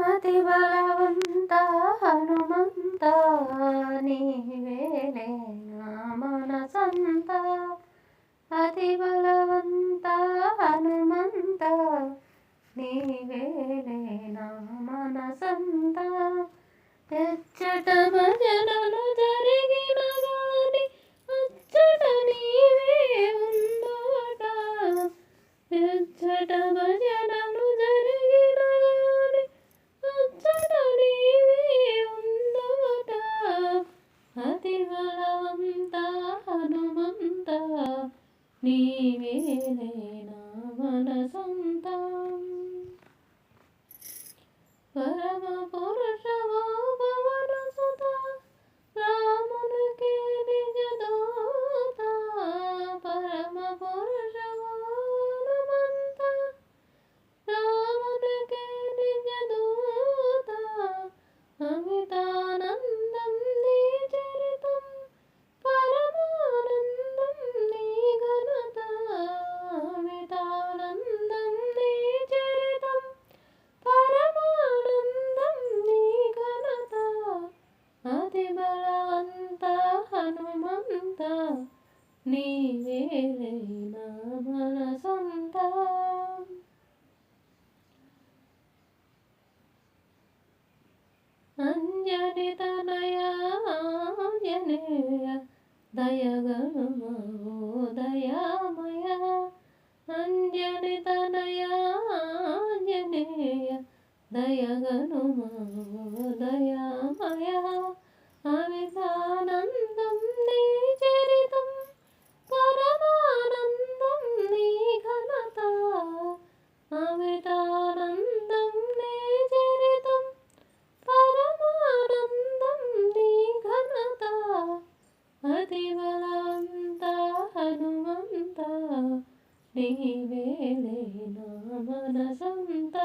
అతి బలవంత హనుమంత నీవేలే నా మనసంత. అతి బలవంత హనుమంత నీవేలే నా మనసంత. ఎచ్చట భజన నీవేలే నా మనసంత. వేలైనా నా మనసంత అంజని తనయాంజనేయ దయగణమో దయామయ. అంజని తనయాంజనేయ దయగణమో దయామయ. నీవేలే నా మనసంత.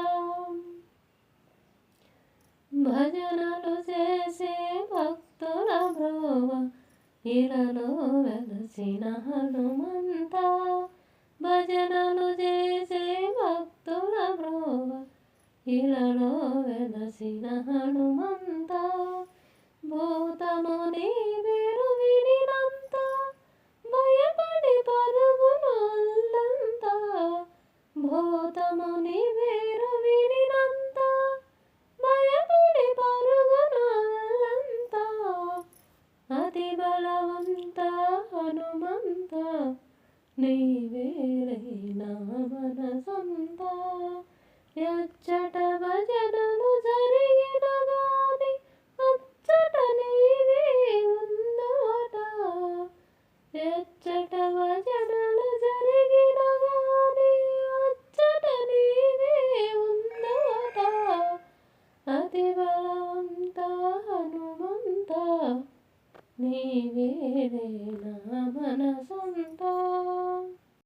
భజనలు చేసే భక్తుల బ్రోవ ఇలలో వెలసిన హనుమంత. భజనలు చేసే భక్తుల బ్రోవ ఇలలో వెలసిన హనుమంత. నీవేలే నా మనసంత ఎచ్చట భజనలు జరిగిన గాని అచ్చట నీవే ఉందోట. ఎచ్చట భజనలు జరిగిన గాని అచ్చట నీవే ఉందోట. అతి బలవంత హనుమంత